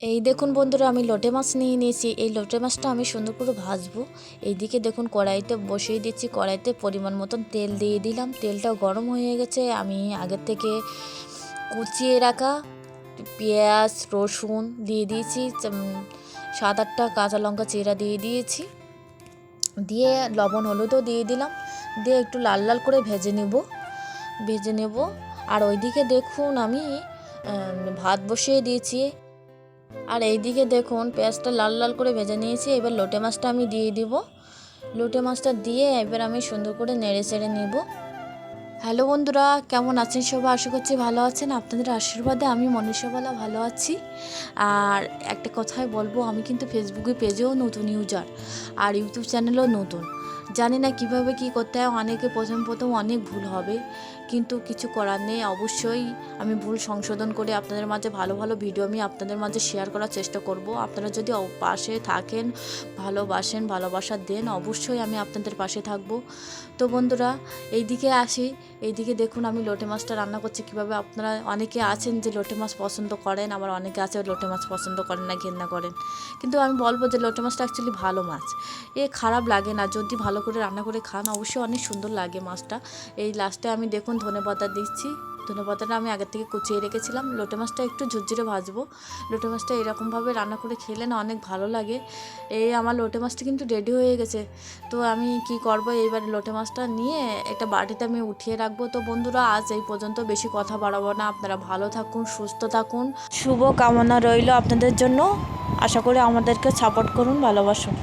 এই দেখুন বন্ধুরা, আমি লোটে মাছ নিয়ে নিয়েছি। এই লোটে মাছটা আমি সুন্দর করে ভাজবো। এইদিকে দেখুন কড়াইতে বসিয়ে দিচ্ছি, কড়াইতে পরিমাণ মতন তেল দিয়ে দিলাম। তেলটা গরম হয়ে গেছে। আমি আগের থেকে কুচিয়ে রাখা পেঁয়াজ, রসুন দিয়ে দিয়েছি সাত আটটা কাঁচা লঙ্কা চিরা দিয়ে দিয়েছি। দিয়ে লবণ হলুদও দিয়ে দিলাম। দিয়ে একটু লাল লাল করে ভেজে নেব। ভেজে নেব। আর ওইদিকে দেখুন আমি ভাত বসিয়ে দিয়েছি। আর এইদিকে দেখুন, পেঁয়াজটা লাল লাল করে ভেজে নিয়েছি। এবার লোটে মাছটা আমি দিয়ে দিব। লোটে মাছটা দিয়ে এবার আমি সুন্দর করে নেড়ে চেড়ে নিব। হ্যালো বন্ধুরা, কেমন আছেন সবাই? আশা করছি ভালো আছেন। আপনাদের আশীর্বাদে আমি মনীষাবালা ভালো আছি। আর একটা কথাই বলব, আমি কিন্তু ফেসবুকে পেজেও নতুন ইউজার আর ইউটিউব চ্যানেলও নতুন। জানি না কীভাবে কি করতে হয়, অনেকে প্রথম প্রথম অনেক ভুল হবে। কিন্তু কিছু করার নেই, অবশ্যই আমি ভুল সংশোধন করে আপনাদের মাঝে ভালো ভালো ভিডিও আমি আপনাদের মাঝে শেয়ার করার চেষ্টা করব। আপনারা যদি পাশে থাকেন, ভালোবাসেন, ভালোবাসা দেন, অবশ্যই আমি আপনাদের পাশে থাকব। তো বন্ধুরা, এইদিকে আসি। এইদিকে দেখুন, আমি লোটে মাছটা রান্না করছি কীভাবে। আপনারা অনেকে আছেন যে লোটে মাছ পছন্দ করেন, আবার অনেকে আছে লোটে মাছ পছন্দ করেন না, ঘেন্না করেন। কিন্তু আমি বলব যে লোটে মাছটা অ্যাকচুয়ালি ভালো মাছ। এ খারাপ লাগে না, যদি ভালো করে রান্না করে খান অবশ্যই অনেক সুন্দর লাগে মাছটা। এই লাস্টে আমি দেখুন ধনে পাতা দিচ্ছি। ধনে পাতাটা আমি আগের থেকে কুচিয়ে রেখেছিলাম। লোটে মাছটা একটু ঝুরঝুরে ভাজবো। লোটে মাছটা এরকমভাবে রান্না করে খেলে না অনেক ভালো লাগে। এই আমার লোটে মাছটা কিন্তু রেডি হয়ে গেছে। তো আমি কি করব? এইবার লোটে মাছটা নিয়ে একটা বাটিতে আমি উঠিয়ে রাখব। তো বন্ধুরা, আজ এই পর্যন্ত বেশি কথা বাড়াবো না। আপনারা ভালো থাকুন, সুস্থ থাকুন। শুভ কামনা রইল আপনাদের জন্য। আশা করি আমাদেরকে সাপোর্ট করুন, ভালোবাসুন।